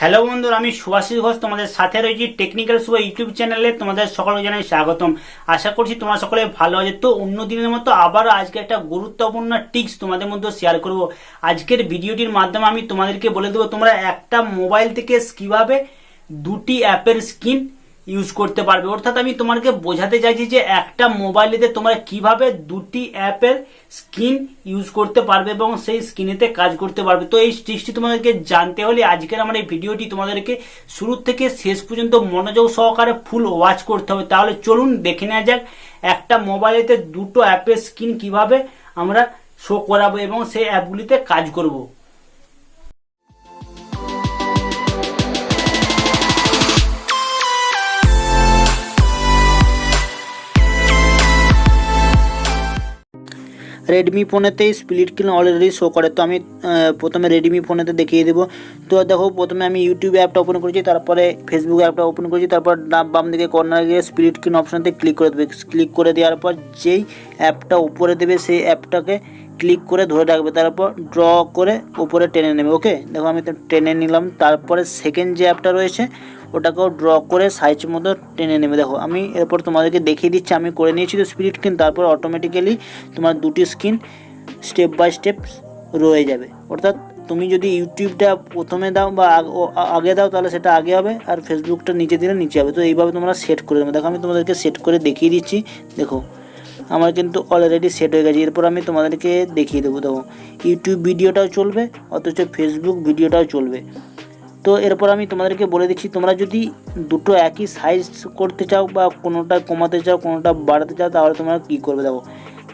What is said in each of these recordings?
Hello বন্ধুরা, আমি সুভাষিস ঘোষ, তোমাদের সাথে রয়েছি টেকনিক্যাল শুভ ইউটিউব চ্যানেলে তোমাদের সকলকে জানাই স্বাগতম। আশা করছি তোমরা সকলে ভালো আছে। তো অন্য দিনের মতো আবার আজকে একটা গুরুত্বপূর্ণ টিপস তোমাদের মধ্যে শেয়ার করব। আজকের ভিডিওটির মাধ্যমে আমি তোমাদেরকে বলে দেবো, তোমরা একটা মোবাইল থেকে কীভাবে দুটি অ্যাপের স্ক্রিন ইউজ করতে পারবে। অর্থাৎ আমি তোমাকে বোঝাতে চাইছি যে একটা মোবাইলেতে তোমরা কীভাবে দুটি অ্যাপের স্ক্রিন ইউজ করতে পারবে এবং সেই স্ক্রিনেতে কাজ করতে পারবে। তো এই ট্রিক্সটি তোমাদেরকে জানতে হলে আজকের আমার এই ভিডিওটি তোমাদেরকে শুরু থেকে শেষ পর্যন্ত মনোযোগ সহকারে ফুল ওয়াচ করতে হবে। তাহলে চলুন দেখে নেওয়া যাক একটা মোবাইলেতে দুটো অ্যাপের স্ক্রিন কীভাবে আমরা শো করাবো এবং সেই অ্যাপগুলিতে কাজ করব। রেডমি ফোনেতেই স্প্লিট স্ক্রিন অলরেডি শো করে। তো আমি প্রথমে রেডমি ফোনেতে দেখিয়ে দেবো। তো দেখো, প্রথমে আমি ইউটিউব অ্যাপটা ওপেন করেছি, তারপরে ফেসবুক অ্যাপটা ওপেন করেছি, তারপর বাম দিকে কর্নারে গিয়ে স্প্লিট স্ক্রিন অপশানতে ক্লিক করে দেবে। ক্লিক করে দেওয়ার পর যেই অ্যাপটা উপরে দেবে, সেই অ্যাপটাকে ক্লিক করে ধরে রাখবে, তারপর ড্র করে উপরে টেনে নেবে ওকে দেখো আমি তো টেনে নিলাম, তারপরে সেকেন্ড যে অ্যাপটা রয়েছে, ওটাকেও ড্র করে সাইজ মতো টেনে নেবে। দেখো, আমি এরপর তোমাদেরকে দেখিয়ে দিচ্ছি, আমি করে নিয়েছি তো স্পিড স্ক্রিন তারপর অটোমেটিক্যালি তোমার দুটি স্ক্রিন স্টেপ বাই স্টেপ রয়ে যাবে। অর্থাৎ তুমি যদি ইউটিউবটা প্রথমে দাও বা আগে দাও, তাহলে সেটা আগে হবে, আর ফেসবুকটা নিচে দিলে নিচে হবে। তো এইভাবে তোমরা সেট করে দেবে। দেখো, আমি তোমাদেরকে সেট করে দেখিয়ে দিচ্ছি, দেখো। আমার কিন্তু অলরেডি সেট হয়ে গেছে। এরপর আমি তোমাদেরকে দেখিয়ে দেবো। দেখো ইউটিউব ভিডিওটাও চলবে, অথচ ফেসবুক ভিডিওটাও চলবে। তো এরপর আমি তোমাদেরকে বলে দিচ্ছি, তোমরা যদি দুটো একই সাইজ করতে চাও বা কোনোটা কমাতে চাও, কোনোটা বাড়াতে চাও, তাহলে তোমরা কী করবে? দেখো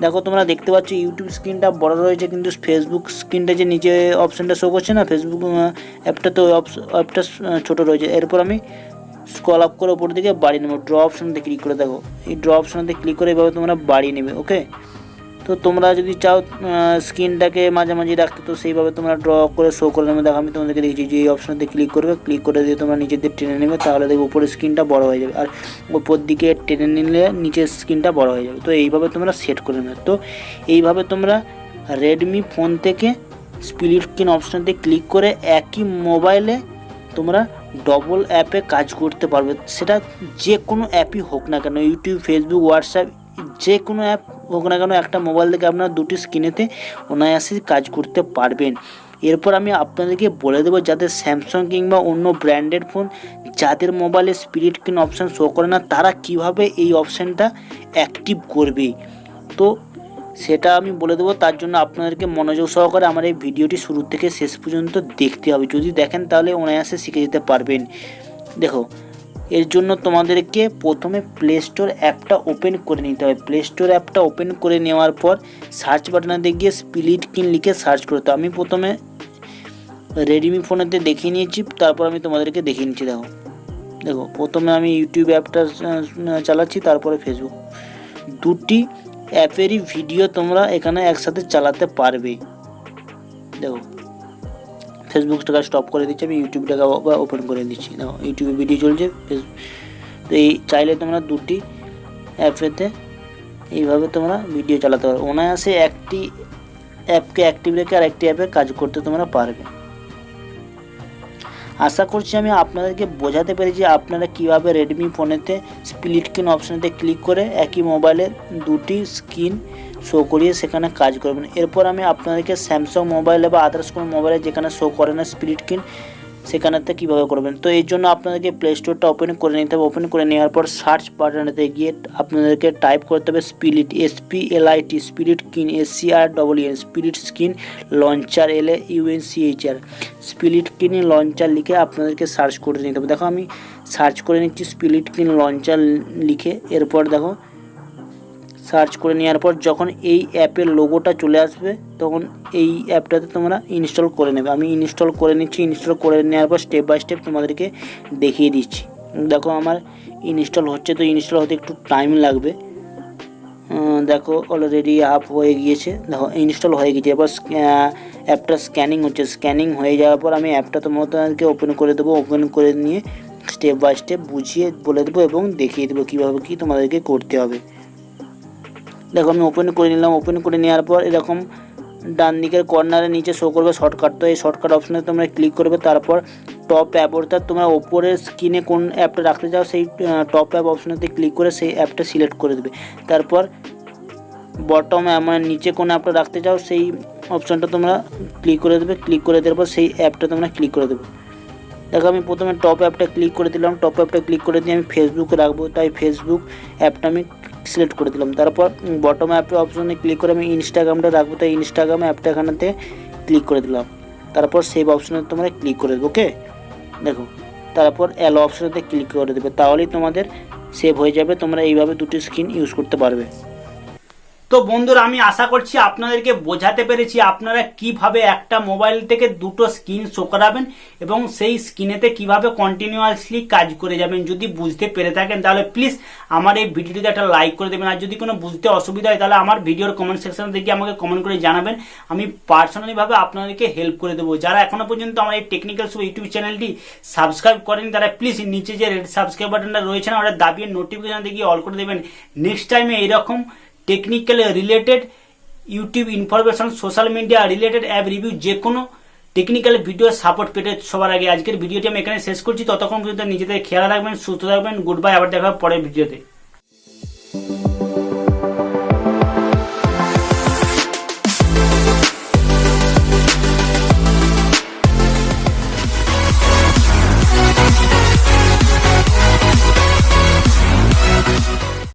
দেখো তোমরা দেখতে পাচ্ছ ইউটিউব স্ক্রিনটা বড় রয়েছে, কিন্তু ফেসবুক স্ক্রিনটা যে নিচে অপশানটা শো করছে না ফেসবুক অ্যাপটা তো অ্যাপটা ছোটো রয়েছে। এরপর আমি স্কল আপ করে ওপর দিকে বাড়িয়ে নেব। ড্র অপশানতে ক্লিক করে দেখো। এই ড্র অপশানতে ক্লিক করে এভাবে তোমরা বাড়িয়ে নেবে ওকে তো তোমরা যদি চাও স্ক্রিনটাকে মাঝামাঝি রাখতে, তো সেইভাবে তোমরা ড্র করে শো করে নেবে। দেখো, আমি তোমাদেরকে দেখেছি যে এই অপশানতে ক্লিক করবে ক্লিক করে দিয়ে তোমরা নিচের দিকে টেনে নেবে, তাহলে দেখবে উপরের স্ক্রিনটা বড় হয়ে যাবে। আর উপর দিকে টেনে নিলে নিচের স্ক্রিনটা বড় হয়ে যাবে। তো এইভাবে তোমরা সেট করে নেবে। তো এইভাবে তোমরা রেডমি ফোন থেকে স্প্লিট স্ক্রিন অপশানতে ক্লিক করে একই মোবাইলে তোমরা ডবল অ্যাপে কাজ করতে পারবে। সেটা যে কোনো অ্যাপই হোক না কেন ইউটিউব ফেসবুক হোয়াটসঅ্যাপ যে কোনো অ্যাপ হোক না কেন, একটা মোবাইল থেকে আপনারা দুটি স্ক্রিনেতে অনায়াসে কাজ করতে পারবেন। এরপর আমি আপনাদেরকে বলে দেবো যাদের স্যামসাং কিংবা অন্য ব্র্যান্ডেড ফোন যাদের মোবাইলে স্পিরিট স্ক্রিন অপশান শো করে না, তারা কীভাবে এই অপশানটা অ্যাক্টিভ করবে। তো সেটা আমি বলে দেবো, তার জন্য আপনাদেরকে মনোযোগ সহকারে আমার এই ভিডিওটি শুরু থেকে শেষ পর্যন্ত দেখতে হবে। যদি দেখেন তাহলে অনায়াসে শিখে যেতে পারবেন। দেখো, এর জন্য তোমাদেরকে প্রথমে প্লে স্টোর অ্যাপটা ওপেন করে নিতে হবে। প্লে স্টোর অ্যাপটা ওপেন করে নেওয়ার পর সার্চ বাটনাতে গিয়ে স্পিলিট কিন লিখে সার্চ করতে আমি প্রথমে রেডমি ফোনেতে দেখিয়ে নিয়েছি, তারপর আমি তোমাদেরকে দেখিয়ে নিচ্ছি। দেখো দেখো, প্রথমে আমি ইউটিউব অ্যাপটা চালাচ্ছি, তারপরে ফেসবুক দুটি অ্যাপেরই ভিডিও তোমরা এখানে একসাথে চালাতে পারবে। দেখো ফেসবুকটাকে স্টপ করে দিচ্ছি, আমি ইউটিউবটাকে ওপেন করে দিচ্ছি। দেখো ইউটিউবে ভিডিও চলছে তো এই চাইলে তোমরা দুটি অ্যাপেতে এইভাবে তোমরা ভিডিও চালাতে পারো। অনায়াসে একটি অ্যাপকে অ্যাক্টিভ রেখে আর একটি অ্যাপে কাজ করতে তোমরা পারবে। আশা করছি আমি আপনাদেরকে বোঝাতে পেরেছি আপনারা কীভাবে রেডমি ফোনেতে স্প্লিট স্ক্রিন অপশানেতে ক্লিক করে একই মোবাইলের দুটি স্ক্রিন শো করিয়ে সেখানে কাজ করবেন। এরপর আমি আপনাদেরকে স্যামসাং মোবাইলে বা আদার্স কোনো মোবাইলে যেখানে শো করে না স্প্লিট স্ক্রিন সেখানেতে কীভাবে করবেন? তো এই জন্য আপনাদেরকে প্লে স্টোরটা ওপেন করে নিতে হবে। ওপেন করে নেওয়ার পর সার্চ বাটনেতে গিয়ে আপনাদেরকে টাইপ করতে হবে split S P L I T split screen S C R double N split screen launcher L A UN C H R split screen launcher লিখে আপনাদেরকে সার্চ করে নিতে হবে। দেখো আমি সার্চ করে নিচ্ছি স্পিরিট কিন লঞ্চার লিখে। এরপর দেখো সার্চ করে নেওয়ার পর যখন এই অ্যাপের লোগোটা চলে আসবে, তখন এই অ্যাপটাতে তোমরা ইনস্টল করে নেবে। আমি ইনস্টল করে নিচ্ছি, ইনস্টল করে নেওয়ার পর স্টেপ বাই স্টেপ তোমাদেরকে দেখিয়ে দিচ্ছি। দেখো আমার ইনস্টল হচ্ছে, তো ইনস্টল হতে একটু টাইম লাগবে। দেখো অলরেডি আপ হয়ে গিয়েছে। দেখো, ইনস্টল হয়ে গিয়েছে। এবার অ্যাপটা স্ক্যানিং হচ্ছে। স্ক্যানিং হয়ে যাওয়ার পর আমি অ্যাপটা তোমাদেরকে ওপেন করে দেবো। ওপেন করে নিয়ে স্টেপ বাই স্টেপ বুঝিয়ে বলে দেবো এবং দেখিয়ে দেবো কীভাবে কী তোমাদেরকে করতে হবে। দেখো, আমি ওপেন করে নিলাম। ওপেন করে নেওয়ার পর এরকম ডান দিকের কর্নারে নিচে শো করবে শর্টকাট তো এই শর্টকাট অপশানে তোমরা ক্লিক করবে, তারপর টপ অ্যাপ অর্থাৎ তোমরা ওপরের স্ক্রিনে কোন অ্যাপটা রাখতে চাও, সেই টপ অ্যাপ অপশনেতে ক্লিক করে সেই অ্যাপটা সিলেক্ট করে দেবে। তারপর বটম মানে নিচে কোন অ্যাপটা রাখতে চাও, সেই অপশানটা তোমরা ক্লিক করে দেবে। ক্লিক করে দেওয়ার পর সেই অ্যাপটা তোমরা ক্লিক করে দেবে। দেখো, আমি প্রথমে টপ অ্যাপটা ক্লিক করে দিলাম। টপ অ্যাপটা ক্লিক করে দিয়ে আমি ফেসবুকে রাখব। তাই ফেসবুক অ্যাপটা আমি সিলেক্ট করে দিলাম। তারপর বটম অ্যাপে অপশনে ক্লিক করে আমি ইনস্টাগ্রামটা রাখব, তাই ইনস্টাগ্রাম অ্যাপটা এখানেতে ক্লিক করে দিলাম। তারপর সেভ অপশনে তোমরা ক্লিক করে দেবো ওকে দেখো, তারপর অ্যালো অপশনেতে ক্লিক করে দেবে। তাহলেই তোমাদের সেভ হয়ে যাবে, তোমরা এইভাবে দুটি স্ক্রিন ইউজ করতে পারবে। তো বন্ধুরা, আমি আশা করছি আপনাদেরকে বোঝাতে পেরেছি আপনারা কীভাবে একটা মোবাইল থেকে দুটো স্ক্রিন শো করাবেন এবং সেই স্ক্রিনেতে কীভাবে কন্টিনিউয়াসলি কাজ করে যাবেন। যদি বুঝতে পেরে থাকেন, তাহলে প্লিজ আমার এই ভিডিওটিতে একটা লাইক করে দেবেন। আর যদি কোনো বুঝতে অসুবিধা হয়, তাহলে আমার ভিডিওর কমেন্ট সেকশন থেকে আমাকে কমেন্ট করে জানাবেন। আমি পার্সোনালিভাবে আপনাদেরকে হেল্প করে দেবো। যারা এখনও পর্যন্ত আমার এই টেকনিক্যাল শো ইউটিউব চ্যানেলটি সাবস্ক্রাইব করেন, তারা প্লিজ নিচে যে রেড সাবস্ক্রাইব বাটনটা রয়েছে না ওটা দাবিয়ে নোটিফিকেশন দিয়ে অল করে দেবেন। নেক্সট টাইমে এইরকম technical related YouTube information social media related app review যে কোনো টেকনিক্যাল ভিডিও সাপোর্ট পেতে সবার আগে। আজকের ভিডিওটি আমি এখানে শেষ করছি। ততক্ষণ পর্যন্ত নিজেদের খেয়াল রাখবেন, সুস্থ থাকবেন গুড বাই আবার দেখা পরের ভিডিওতে।